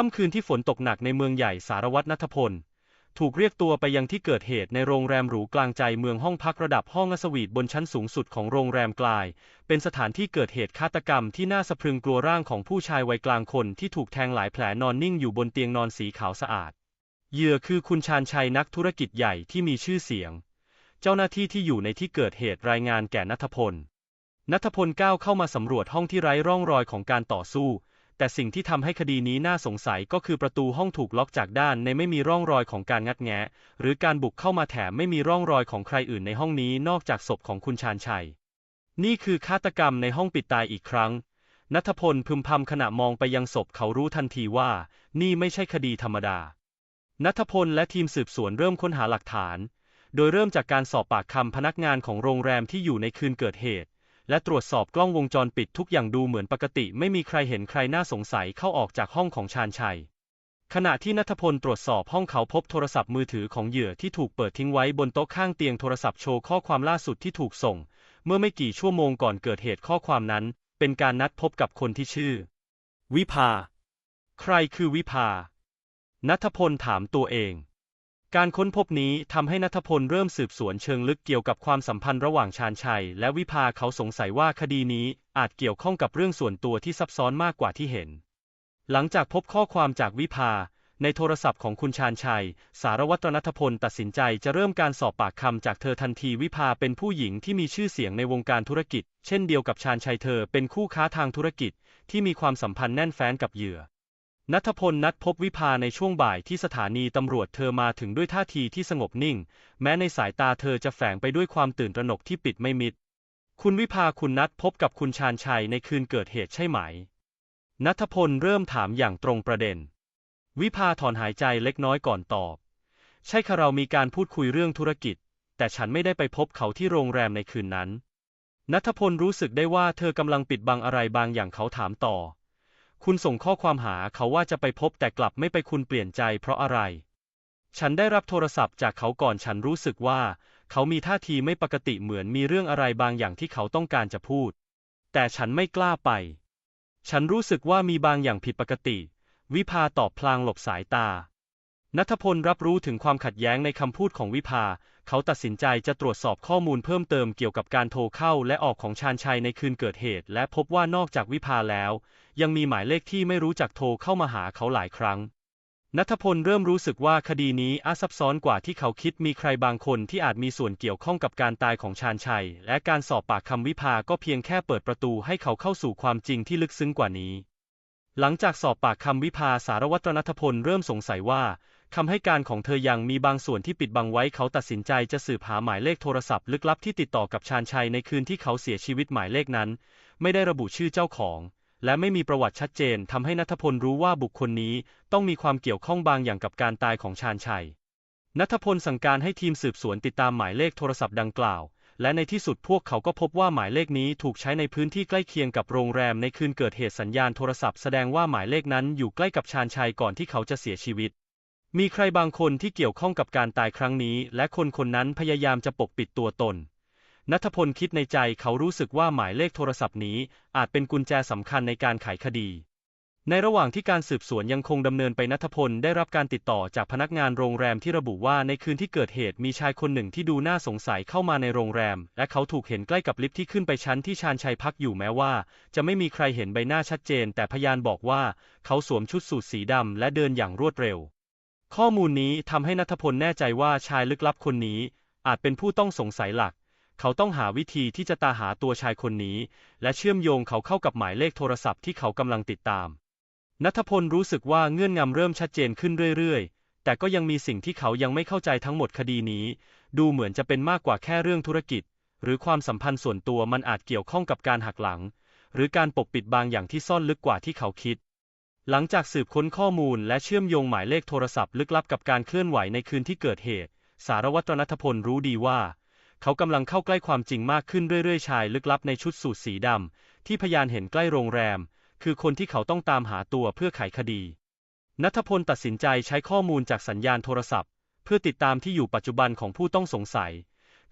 ค่ำคืนที่ฝนตกหนักในเมืองใหญ่สารวัตรนัทพล ถูกเรียกตัวไปยังที่เกิดเหตุในโรงแรมหรูกลางใจเมืองห้องพักระดับห้องอสวีทบนชั้นสูงสุดของโรงแรมกลาย เป็นสถานที่เกิดเหตุฆาตกรรมที่น่าสะพรึงกลัวร่างของผู้ชายวัยกลางคนที่ถูกแทงหลายแผลนอนนิ่งอยู่บนเตียงนอนสีขาวสะอาด เหยื่อคือคุณชาญชัยนักธุรกิจใหญ่ที่มีชื่อเสียง เจ้าหน้าที่ที่อยู่ในที่เกิดเหตุรายงานแก่นัทพลนัทพลก้าวเข้ามาสำรวจห้องที่ไร้ร่องรอยของการต่อสู้ แต่สิ่งที่ทำให้คดีนี้น่าสงสัยก็คือประตูห้องถูกล็อกจากด้านในไม่มีร่องรอยของการงัดแงะ หรือการบุกเข้ามาแถมไม่มีร่องรอยของใครอื่นในห้องนี้นอกจากศพของคุณชาญชัย นี่คือฆาตกรรมในห้องปิดตายอีกครั้งนัทพลพึมพำขณะมองไปยังศพเขารู้ทันทีว่า นี่ไม่ใช่คดีธรรมดานัทพลและทีมสืบสวนเริ่มค้นหาหลักฐาน โดยเริ่มจากการสอบปากคำพนักงานของโรงแรมที่อยู่ในคืนเกิดเหตุ และตรวจสอบกล้องวงจรปิดทุกอย่างดูเหมือนปกติไม่มีใครเห็นใครน่าสงสัยเข้าออกจากห้องของชาญชัย ขณะที่นัทพลตรวจสอบห้องเขาพบโทรศัพท์มือถือของเหยื่อที่ถูกเปิดทิ้งไว้บนโต๊ะข้างเตียงโทรศัพท์โชว์ข้อความล่าสุดที่ถูกส่ง เมื่อไม่กี่ชั่วโมงก่อนเกิดเหตุข้อความนั้น เป็นการนัดพบกับคนที่ชื่อ วิภา ใครคือวิภานัทพลถามตัวเอง การค้นพบนี้ทำให้นัทพลเริ่มสืบสวนเชิงลึกเกี่ยวกับความสัมพันธ์ระหว่างชาญชัย และวิภาเขาสงสัยว่าคดีนี้อาจเกี่ยวข้องกับเรื่องส่วนตัวที่ซับซ้อนมากกว่าที่เห็น หลังจากพบข้อความจากวิภา ในโทรศัพท์ของคุณชาญชัย สารวัตรนัทพลตัดสินใจจะเริ่มการสอบปากคำจากเธอทันทีวิภาเป็นผู้หญิงที่มีชื่อเสียงในวงการธุรกิจ เช่นเดียวกับชาญชัยเธอเป็นคู่ค้าทางธุรกิจ ที่มีความสัมพันธ์แน่นแฟ้นกับเหยื่อ นัทพลนัดพบวิภาในช่วงบ่ายที่สถานีตำรวจเธอมาถึงด้วยท่าทีที่สงบนิ่ง แม้ในสายตาเธอจะแฝงไปด้วยความตื่นตระหนกที่ปิดไม่มิด คุณวิภาคุณนัดพบกับคุณชาญชัยในคืนเกิดเหตุใช่ไหม นัทพลเริ่มถามอย่างตรงประเด็น วิภาถอนหายใจเล็กน้อยก่อนตอบ ใช่ค่ะเรามีการพูดคุยเรื่องธุรกิจ แต่ฉันไม่ได้ไปพบเขาที่โรงแรมในคืนนั้น นัทพลรู้สึกได้ว่าเธอกำลังปิดบังอะไรบางอย่างเขาถามต่อ คุณส่งข้อความหาเขาว่าจะไปพบแต่กลับไม่ไปคุณเปลี่ยนใจเพราะอะไร ฉันได้รับโทรศัพท์จากเขาก่อนฉันรู้สึกว่า เขามีท่าทีไม่ปกติเหมือนมีเรื่องอะไรบางอย่างที่เขาต้องการจะพูด แต่ฉันไม่กล้าไป ฉันรู้สึกว่ามีบางอย่างผิดปกติ วิภาตอบพลางหลบสายตานัทพลรับรู้ถึงความขัดแย้งในคำพูดของวิภา เขาตัดสินใจจะตรวจสอบข้อมูลเพิ่มเติมเกี่ยวกับการโทรเข้าและออกของชาญชัยในคืนเกิดเหตุ และพบว่านอกจากวิภาแล้ว ยังมีหมายเลขที่ไม่รู้จักโทรเข้ามาหาเขาหลายครั้งนัทพลเริ่มรู้สึกว่าคดีนี้อาซับซ้อนกว่าที่เขาคิดมีใครบางคนที่อาจมีส่วนเกี่ยวข้องกับการตายของชาญชัย และการสอบปากคำวิภาก็เพียงแค่เปิดประตูให้เขาเข้าสู่ความจริงที่ลึกซึ้งกว่านี้ หลังจากสอบปากคำวิภาสารวัตรนัทพลเริ่มสงสัยว่า คำให้การของเธอยังมีบางส่วนที่ปิดบังไว้เขาตัดสินใจจะสืบหาหมายเลขโทรศัพท์ลึกลับที่ติดต่อกับชาญชัยในคืนที่เขาเสียชีวิตหมายเลขนั้น ไม่ได้ระบุชื่อเจ้าของ และไม่มีประวัติชัดเจนทำให้นัทพลรู้ว่าบุคคลนี้ต้องมีความเกี่ยวข้องบางอย่างกับการตายของชาญชัยนัทพลสั่งการให้ทีมสืบสวนติดตามหมายเลขโทรศัพท์ดังกล่าว และในที่สุดพวกเขาก็พบว่าหมายเลขนี้ถูกใช้ในพื้นที่ใกล้เคียงกับโรงแรมในคืนเกิดเหตุสัญญาณโทรศัพท์แสดงว่าหมายเลขนั้นอยู่ใกล้กับชาญชัยก่อนที่เขาจะเสียชีวิต มีใครบางคนที่เกี่ยวข้องกับการตายครั้งนี้ และคนคนนั้นพยายามจะปกปิดตัวตนนัทพลคิดในใจเขารู้สึกว่าหมายเลขโทรศัพท์นี้ อาจเป็นกุญแจสำคัญในการไขคดี ในระหว่างที่การสืบสวนยังคงดำเนินไปนัทพลได้รับการติดต่อจากพนักงานโรงแรมที่ระบุว่าในคืนที่เกิดเหตุมีชายคนหนึ่งที่ดูน่าสงสัยเข้ามาในโรงแรม และเขาถูกเห็นใกล้กับลิฟท์ที่ขึ้นไปชั้นที่ชาญชัยพักอยู่แม้ว่า จะไม่มีใครเห็นใบหน้าชัดเจน แต่พยานบอกว่า เขาสวมชุดสูทสีดำและเดินอย่างรวดเร็ว ข้อมูลนี้ทำให้นัทพลแน่ใจว่าชายลึกลับคนนี้ อาจเป็นผู้ต้องสงสัยหลัก เขาต้องหาวิธีที่จะตาหาตัวชายคนนี้ และเชื่อมโยงเขาเข้ากับหมายเลขโทรศัพท์ที่เขากำลังติดตามนัทพลรู้สึกว่าเงื่อนงำเริ่มชัดเจนขึ้นเรื่อยๆ แต่ก็ยังมีสิ่งที่เขายังไม่เข้าใจทั้งหมดคดีนี้ ดูเหมือนจะเป็นมากกว่าแค่เรื่องธุรกิจ หรือความสัมพันธ์ส่วนตัวมันอาจเกี่ยวข้องกับการหักหลัง หรือการปกปิดบางอย่างที่ซ่อนลึกกว่าที่เขาคิด หลังจากสืบค้นข้อมูลและเชื่อมโยงหมายเลขโทรศัพท์ลึกลับกับการเคลื่อนไหวในคืนที่เกิดเหตุ สารวัตรนัทพลรู้ดีว่า เขากำลังเข้าใกล้ความจริงมากขึ้นเรื่อยๆ ชายลึกลับในชุดสูทสีดำที่พยานเห็นใกล้โรงแรม คือคนที่เขาต้องตามหาตัวเพื่อไขคดี นัทพลตัดสินใจใช้ข้อมูลจากสัญญาณโทรศัพท์ เพื่อติดตามที่อยู่ปัจจุบันของผู้ต้องสงสัย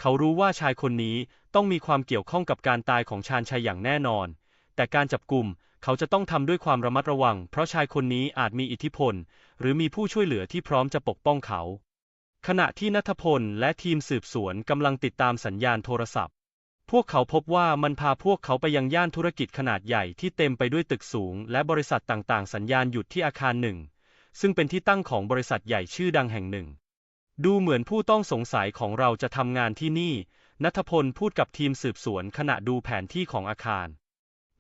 เขารู้ว่าชายคนนี้ต้องมีความเกี่ยวข้องกับการตายของชาญชัยอย่างแน่นอน แต่การจับกลุ่ม เขาจะต้องทำด้วยความระมัดระวัง เพราะชายคนนี้อาจมีอิทธิพล หรือมีผู้ช่วยเหลือที่พร้อมจะปกป้องเขา ขณะที่นัทพลและทีมสืบสวนกำลังติดตามสัญญาณโทรศัพท์ พวกเขาพบว่ามันพาพวกเขาไปยังย่านธุรกิจขนาดใหญ่ที่เต็มไปด้วยตึกสูง และบริษัทต่างๆ สัญญาณหยุดที่อาคารหนึ่ง ซึ่งเป็นที่ตั้งของบริษัทใหญ่ชื่อดังแห่งหนึ่ง ดูเหมือนผู้ต้องสงสัยของเราจะทำงานที่นี่นัทพลพูดกับทีมสืบสวนขณะดูแผนที่ของอาคาร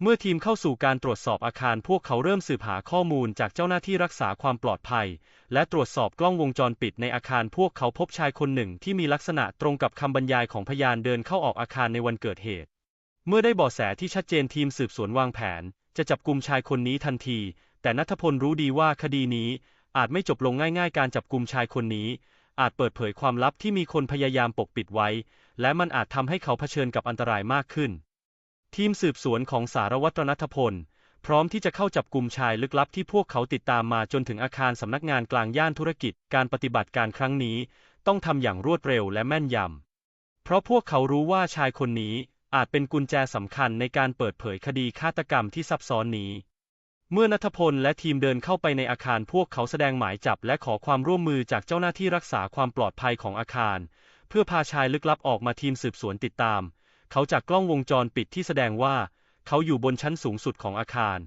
เมื่อทีมเข้าสู่การตรวจสอบอาคารพวกเขาเริ่มสืบหาข้อมูลจากเจ้าหน้าที่รักษาความปลอดภัย และตรวจสอบกล้องวงจรปิดในอาคารพวกเขาพบชายคนหนึ่งที่มีลักษณะตรงกับคำบรรยายของพยานเดินเข้าออกอาคารในวันเกิดเหตุ เมื่อได้เบาะแสที่ชัดเจนทีมสืบสวนวางแผน จะจับกลุ่มชายคนนี้ทันที แต่นัทพลรู้ดีว่าคดีนี้อาจไม่จบลงง่าย ๆ การจับกลุ่มชายคนนี้ อาจเปิดเผยความลับที่มีคนพยายามปกปิดไว้ และมันอาจทำให้เขาเผชิญกับอันตรายมากขึ้น ทีมสืบสวนของสารวัตรนัทพล พร้อมที่จะเข้าจับกลุ่มชายลึกลับที่พวกเขาติดตามมาจนถึงอาคารสำนักงานกลางย่านธุรกิจ การปฏิบัติการครั้งนี้ ต้องทำอย่างรวดเร็วและแม่นยำ เพราะพวกเขารู้ว่าชายคนนี้อาจเป็นกุญแจสำคัญในการเปิดเผยคดีฆาตกรรมที่ซับซ้อนนี้ เมื่อนัทพลและทีมเดินเข้าไปในอาคารพวกเขาแสดงหมายจับและขอความร่วมมือจากเจ้าหน้าที่รักษาความปลอดภัยของอาคาร เพื่อพาชายลึกลับออกมาทีมสืบสวนติดตาม เขาจากกล้องวงจรปิดที่แสดงว่า เขาอยู่บนชั้นสูงสุดของอาคาร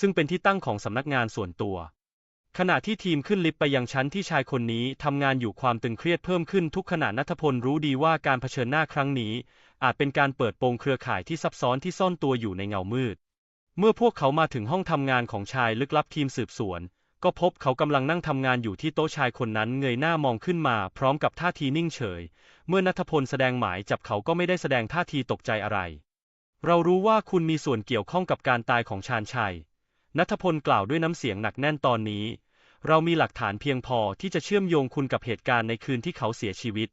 ซึ่งเป็นที่ตั้งของสำนักงานส่วนตัว ขณะที่ทีมขึ้นลิฟต์ไปยังชั้นที่ชายคนนี้ทำงานอยู่ความตึงเครียดเพิ่มขึ้นทุกขณะนัทพลรู้ดีว่าการเผชิญหน้าครั้งนี้ อาจเป็นการเปิดโปงเครือข่ายที่ซับซ้อนที่ซ่อนตัวอยู่ในเงามืด เมื่อพวกเขามาถึงห้องทำงานของชายลึกลับทีมสืบสวน ก็พบเขากำลังนั่งทำงานอยู่ที่โต๊ะชายคนนั้นเงยหน้ามองขึ้นมา พร้อมกับท่าทีนิ่งเฉย เมื่อนัทพลแสดงหมายจับเขาก็ไม่ได้แสดงท่าทีตกใจอะไร เรารู้ว่าคุณมีส่วนเกี่ยวข้องกับการตายของชาญชัย นัทพลกล่าวด้วยน้ำเสียงหนักแน่นตอนนี้ เรามีหลักฐานเพียงพอที่จะเชื่อมโยงคุณกับเหตุการณ์ในคืนที่เขาเสียชีวิต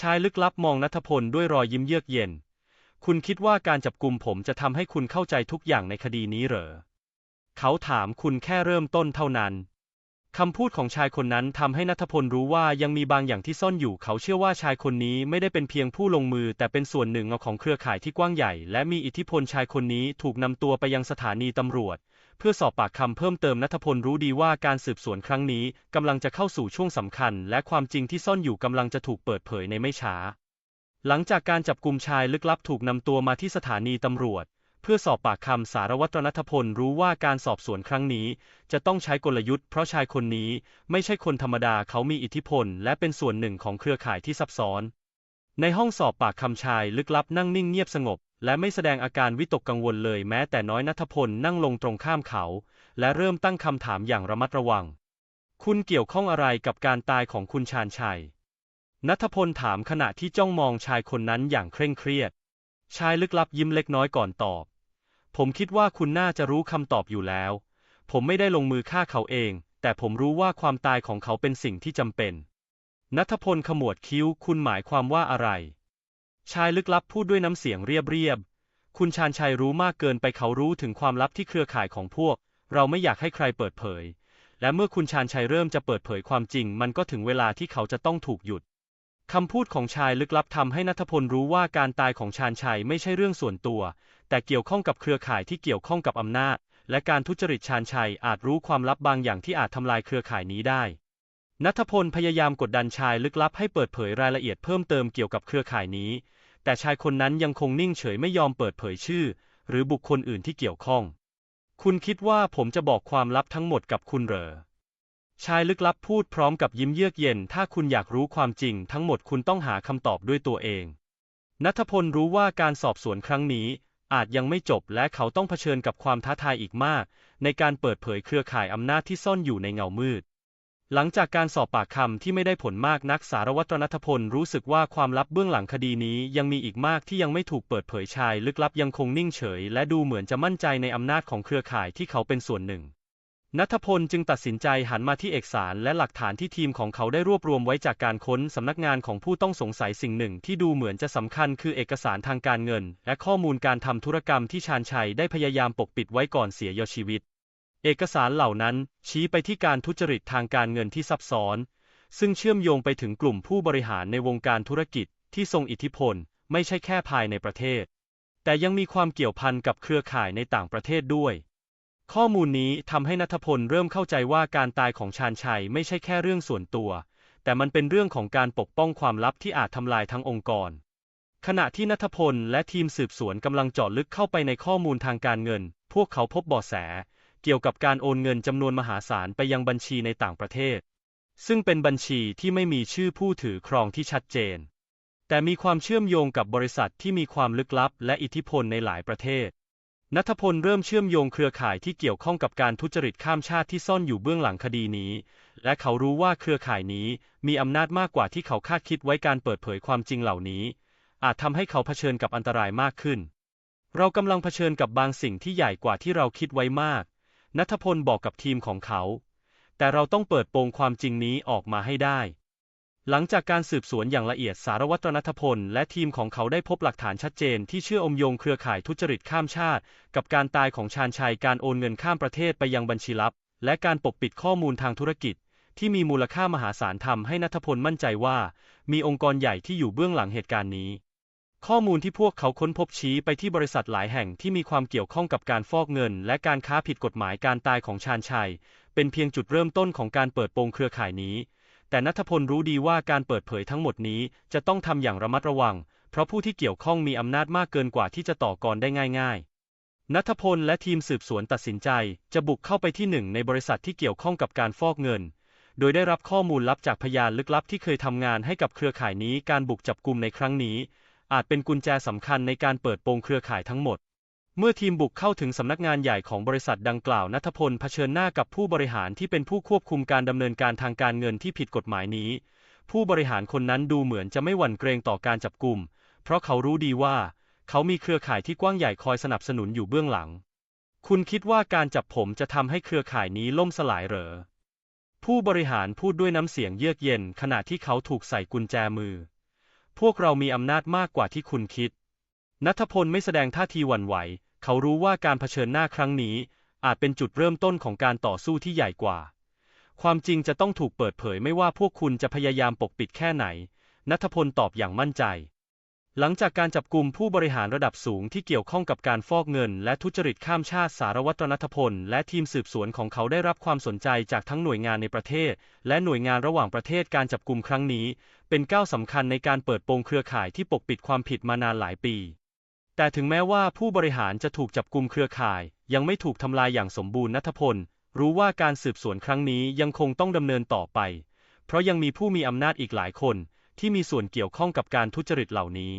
ชายลึกลับมองนัทพลด้วยรอยยิ้มเยือกเย็น คุณคิดว่าการจับกลุ่มผมจะทำให้คุณเข้าใจทุกอย่างในคดีนี้เหรอ เขาถามคุณแค่เริ่มต้นเท่านั้น คำพูดของชายคนนั้นทำให้นัทพลรู้ว่ายังมีบางอย่างที่ซ่อนอยู่เขาเชื่อว่าชายคนนี้ไม่ได้เป็นเพียงผู้ลงมือ แต่เป็นส่วนหนึ่งของเครือข่ายที่กว้างใหญ่ และมีอิทธิพลชายคนนี้ถูกนำตัวไปยังสถานีตำรวจ เพื่อสอบปากคำเพิ่มเติมนัทพลรู้ดีว่าการสืบสวนครั้งนี้กำลังจะเข้าสู่ช่วงสำคัญ และความจริงที่ซ่อนอยู่กำลังจะถูกเปิดเผยในไม่ช้า หลังจากการจับกลุ่มชายลึกลับถูกนำตัวมาที่สถานีตำรวจ เพื่อสอบปากคำสารวัตรนัทพลรู้ว่าการสอบสวนครั้งนี้ จะต้องใช้กลยุทธ์เพราะชายคนนี้ไม่ใช่คนธรรมดาเขามีอิทธิพล และเป็นส่วนหนึ่งของเครือข่ายที่ซับซ้อน ในห้องสอบปากคำชายลึกลับนั่งนิ่งเงียบสงบ และไม่แสดงอาการวิตกกังวลเลยแม้แต่น้อยนัทพลนั่งลงตรงข้ามเขา และเริ่มตั้งคำถามอย่างระมัดระวัง คุณเกี่ยวข้องอะไรกับการตายของคุณชาญชัยนัทพลถามขณะที่จ้องมองชายคนนั้นอย่างเคร่งเครียด ชายลึกลับยิ้มเล็กน้อยก่อนตอบ ผมคิดว่าคุณน่าจะรู้คำตอบอยู่แล้ว ผมไม่ได้ลงมือฆ่าเขาเอง แต่ผมรู้ว่าความตายของเขาเป็นสิ่งที่จำเป็น นัทพลขมวดคิ้ว คุณหมายความว่าอะไร ชายลึกลับพูดด้วยน้ำเสียงเรียบๆ คุณชาญชัยรู้มากเกินไปเขารู้ถึงความลับที่เครือข่ายของพวก เราไม่อยากให้ใครเปิดเผย และเมื่อคุณชาญชัยเริ่มจะเปิดเผยความจริง มันก็ถึงเวลาที่เขาจะต้องถูกหยุด คำพูดของชายลึกลับทำให้นัทพลรู้ว่าการตายของชาญชัยไม่ใช่เรื่องส่วนตัว แต่เกี่ยวข้องกับเครือข่ายที่เกี่ยวข้องกับอำนาจ และการทุจริตชาญชัยอาจรู้ความลับบางอย่างที่อาจทำลายเครือข่ายนี้ได้ นัทพลพยายามกดดันชายลึกลับให้เปิดเผยรายละเอียดเพิ่มเติมเกี่ยวกับเครือข่ายนี้ แต่ชายคนนั้นยังคงนิ่งเฉยไม่ยอมเปิดเผยชื่อ หรือบุคคลอื่นที่เกี่ยวข้อง คุณคิดว่าผมจะบอกความลับทั้งหมดกับคุณเหรอ ชายลึกลับพูดพร้อมกับยิ้มเยือกเย็น ถ้าคุณอยากรู้ความจริงทั้งหมดคุณต้องหาคำตอบด้วยตัวเอง นัทพลรู้ว่าการสอบสวนครั้งนี้ อาจยังไม่จบและเขาต้องเผชิญกับความท้าทายอีกมาก ในการเปิดเผยเครือข่ายอำนาจที่ซ่อนอยู่ในเงามืด หลังจากการสอบปากคำที่ไม่ได้ผลมากนักสารวัตรนัทพลรู้สึกว่าความลับเบื้องหลังคดีนี้ยังมีอีกมากที่ยังไม่ถูกเปิดเผยชาย ลึกลับยังคงนิ่งเฉย และดูเหมือนจะมั่นใจในอำนาจของเครือข่ายที่เขาเป็นส่วนหนึ่ง นัทพลจึงตัดสินใจหันมาที่เอกสารและหลักฐานที่ทีมของเขาได้รวบรวมไว้จากการค้นสำนักงานของผู้ต้องสงสัยสิ่งหนึ่งที่ดูเหมือนจะสำคัญคือเอกสารทางการเงิน และข้อมูลการทำธุรกรรมที่ชาญชัยได้พยายามปกปิดไว้ก่อนเสียชีวิต เอกสารเหล่านั้นชี้ไปที่การทุจริตทางการเงินที่ซับซ้อน ซึ่งเชื่อมโยงไปถึงกลุ่มผู้บริหารในวงการธุรกิจที่ทรงอิทธิพล ไม่ใช่แค่ภายในประเทศ แต่ยังมีความเกี่ยวพันกับเครือข่ายในต่างประเทศด้วย ข้อมูลนี้ทำให้นัทพลเริ่มเข้าใจว่าการตายของชาญชัยไม่ใช่แค่เรื่องส่วนตัว แต่มันเป็นเรื่องของการปกป้องความลับที่อาจทำลายทั้งองค์กร ขณะที่นัทพลและทีมสืบสวนกำลังเจาะลึกเข้าไปในข้อมูลทางการเงิน พวกเขาพบเบาะแส เกี่ยวกับการโอนเงินจำนวนมหาศาลไปยังบัญชีในต่างประเทศ ซึ่งเป็นบัญชีที่ไม่มีชื่อผู้ถือครองที่ชัดเจน แต่มีความเชื่อมโยงกับบริษัทที่มีความลึกลับและอิทธิพลในหลายประเทศ นัทพลเริ่มเชื่อมโยงเครือข่ายที่เกี่ยวข้องกับการทุจริตข้ามชาติที่ซ่อนอยู่เบื้องหลังคดีนี้ และเขารู้ว่าเครือข่ายนี้มีอำนาจมากกว่าที่เขาคาดคิดไว้การเปิดเผยความจริงเหล่านี้ อาจทำให้เขาเผชิญกับอันตรายมากขึ้น เรากำลังเผชิญกับบางสิ่งที่ใหญ่กว่าที่เราคิดไว้มาก นัทพลบอกกับทีมของเขา แต่เราต้องเปิดโปงความจริงนี้ออกมาให้ได้ หลังจากการสืบสวนอย่างละเอียดสารวัตรนัทพล และทีมของเขาได้พบหลักฐานชัดเจนที่เชื่ออมโยงเครือข่ายทุจริตข้ามชาติ กับการตายของชาญชัยการโอนเงินข้ามประเทศไปยังบัญชีลับ และการปกปิดข้อมูลทางธุรกิจ ที่มีมูลค่ามหาศาลทำให้นัทพลมั่นใจว่า มีองค์กรใหญ่ที่อยู่เบื้องหลังเหตุการณ์นี้ ข้อมูลที่พวกเขาค้นพบชี้ไปที่บริษัทหลายแห่งที่มีความเกี่ยวข้องกับการฟอกเงิน และการค้าผิดกฎหมายการตายของชาญชัย เป็นเพียงจุดเริ่มต้นของการเปิดโปงเครือข่ายนี้ แต่นัทพลรู้ดีว่าการเปิดเผยทั้งหมดนี้จะต้องทำอย่างระมัดระวัง เพราะผู้ที่เกี่ยวข้องมีอำนาจมากเกินกว่าที่จะต่อกรได้ง่ายๆ นัทพลและทีมสืบสวนตัดสินใจ จะบุกเข้าไปที่หนึ่งในบริษัทที่เกี่ยวข้องกับการฟอกเงิน โดยได้รับข้อมูลลับจากพยานลึกลับที่เคยทำงานให้กับเครือข่ายนี้การบุกจับกลุ่มในครั้งนี้ อาจเป็นกุญแจสำคัญในการเปิดโปงเครือข่ายทั้งหมด เมื่อทีมบุกเข้าถึงสำนักงานใหญ่ของบริษัทดังกล่าวนัทพลเผชิญหน้ากับผู้บริหารที่เป็นผู้ควบคุมการดำเนินการทางการเงินที่ผิดกฎหมายนี้ ผู้บริหารคนนั้นดูเหมือนจะไม่หวั่นเกรงต่อการจับกลุ่ม เพราะเขารู้ดีว่า เขามีเครือข่ายที่กว้างใหญ่คอยสนับสนุนอยู่เบื้องหลัง คุณคิดว่าการจับผมจะทำให้เครือข่ายนี้ล่มสลายเหรอ ผู้บริหารพูดด้วยน้ำเสียงเยือกเย็นขณะที่เขาถูกใส่กุญแจมือ พวกเรามีอำนาจมากกว่าที่คุณคิดนัทพลไม่แสดงท่าทีหวั่นไหว เขารู้ว่าการเผชิญหน้าครั้งนี้ อาจเป็นจุดเริ่มต้นของการต่อสู้ที่ใหญ่กว่า ความจริงจะต้องถูกเปิดเผยไม่ว่าพวกคุณจะพยายามปกปิดแค่ไหน นัทพลตอบอย่างมั่นใจ หลังจากการจับกลุ่มผู้บริหารระดับสูงที่เกี่ยวข้องกับการฟอกเงิน และทุจริตข้ามชาติสารวัตรนัทพล และทีมสืบสวนของเขาได้รับความสนใจจากทั้งหน่วยงานในประเทศ และหน่วยงานระหว่างประเทศการจับกลุ่มครั้งนี้ เป็นก้าวสำคัญในการเปิดโปงเครือข่ายที่ปกปิดความผิดมานานหลายปี แต่ถึงแม้ว่าผู้บริหารจะถูกจับกลุ่มเครือข่าย ยังไม่ถูกทำลายอย่างสมบูรณ์นัทพล รู้ว่าการสืบสวนครั้งนี้ยังคงต้องดำเนินต่อไป เพราะยังมีผู้มีอำนาจอีกหลายคน ที่มีส่วนเกี่ยวข้องกับการทุจริตเหล่านี้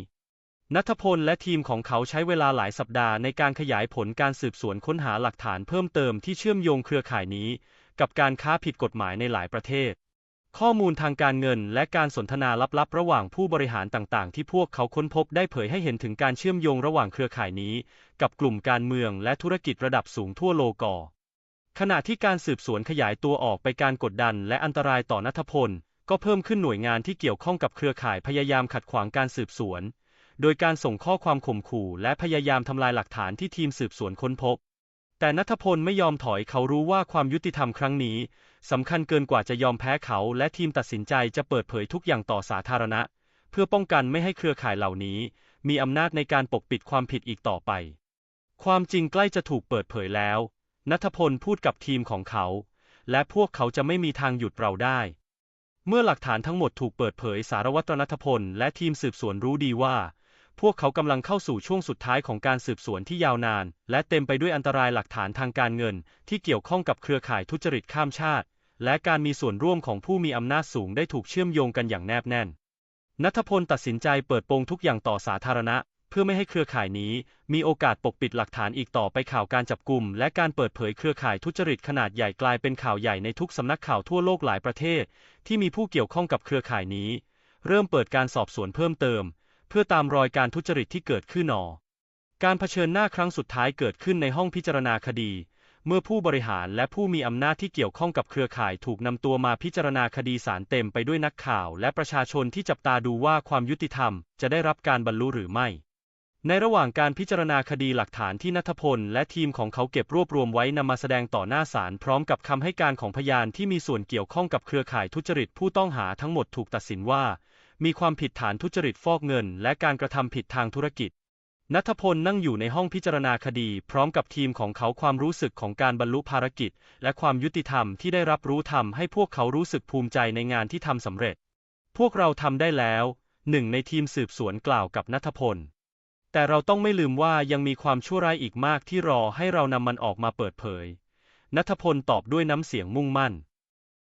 นัทพลและทีมของเขาใช้เวลาหลายสัปดาห์ในการขยายผลการสืบสวนค้นหาหลักฐานเพิ่มเติมที่เชื่อมโยงเครือข่ายนี้ กับการค้าผิดกฎหมายในหลายประเทศ ข้อมูลทางการเงินและการสนทนาลับๆ ระหว่างผู้บริหารต่างๆ ที่พวกเขาค้นพบได้เผยให้เห็นถึงการเชื่อมโยงระหว่างเครือข่ายนี้ กับกลุ่มการเมืองและธุรกิจระดับสูงทั่วโลกอขณะที่การสืบสวนขยายตัวออกไปการกดดันและอันตรายต่อนัทพล ก็เพิ่มขึ้นหน่วยงานที่เกี่ยวข้องกับเครือข่ายพยายามขัดขวางการสืบสวน โดยการส่งข้อความข่มขู่และพยายามทำลายหลักฐานที่ทีมสืบสวนค้นพบ แต่นัทพลไม่ยอมถอยเขารู้ว่าความยุติธรรมครั้งนี้ สำคัญเกินกว่าจะยอมแพ้เขาและทีมตัดสินใจจะเปิดเผยทุกอย่างต่อสาธารณะ เพื่อป้องกันไม่ให้เครือข่ายเหล่านี้ มีอำนาจในการปกปิดความผิดอีกต่อไป ความจริงใกล้จะถูกเปิดเผยแล้วนัทพลพูดกับทีมของเขา และพวกเขาจะไม่มีทางหยุดเราได้ เมื่อหลักฐานทั้งหมดถูกเปิดเผยสารวัตรนัทพลและทีมสืบสวนรู้ดีว่า พวกเขากำลังเข้าสู่ช่วงสุดท้ายของการสืบสวนที่ยาวนาน และเต็มไปด้วยอันตรายหลักฐานทางการเงิน ที่เกี่ยวข้องกับเครือข่ายทุจริตข้ามชาติ และการมีส่วนร่วมของผู้มีอำนาจสูงได้ถูกเชื่อมโยงกันอย่างแนบแน่นนัทพลตัดสินใจเปิดโปงทุกอย่างต่อสาธารณะ เพื่อไม่ให้เครือข่ายนี้ มีโอกาสปกปิดหลักฐานอีกต่อไปข่าวการจับกลุ่มและการเปิดเผยเครือข่ายทุจริตขนาดใหญ่กลายเป็นข่าวใหญ่ในทุกสำนักข่าวทั่วโลกหลายประเทศ ที่มีผู้เกี่ยวข้องกับเครือข่ายนี้ เริ่มเปิดการสอบสวนเพิ่มเติม เพื่อตามรอยการทุจริตที่เกิดขึ้นหนอ การเผชิญหน้าครั้งสุดท้ายเกิดขึ้นในห้องพิจารณาคดี เมื่อผู้บริหารและผู้มีอำนาจที่เกี่ยวข้องกับเครือข่ายถูกนำตัวมาพิจารณาคดีสารเต็มไปด้วยนักข่าว และประชาชนที่จับตาดูว่าความยุติธรรมจะได้รับการบรรลุหรือไม่ ในระหว่างการพิจารณาคดีหลักฐานที่นัทพล และทีมของเขาเก็บรวบรวมไว้นำมาแสดงต่อหน้าศาลพร้อมกับคำให้การของพยานที่มีส่วนเกี่ยวข้องกับเครือข่ายทุจริตผู้ต้องหาทั้งหมดถูกตัดสินว่า มีความผิดฐานทุจริตฟอกเงิน และการกระทำผิดทางธุรกิจนัทพลนั่งอยู่ในห้องพิจารณาคดี พร้อมกับทีมของเขาความรู้สึกของการบรรลุภารกิจ และความยุติธรรมที่ได้รับรู้ทำให้พวกเขารู้สึกภูมิใจในงานที่ทำสำเร็จ พวกเราทำได้แล้ว หนึ่งในทีมสืบสวนกล่าวกับนัทพล แต่เราต้องไม่ลืมว่ายังมีความชั่วร้ายอีกมากที่รอให้เรานำมันออกมาเปิดเผยนัทพลตอบด้วยน้ำเสียงมุ่งมั่น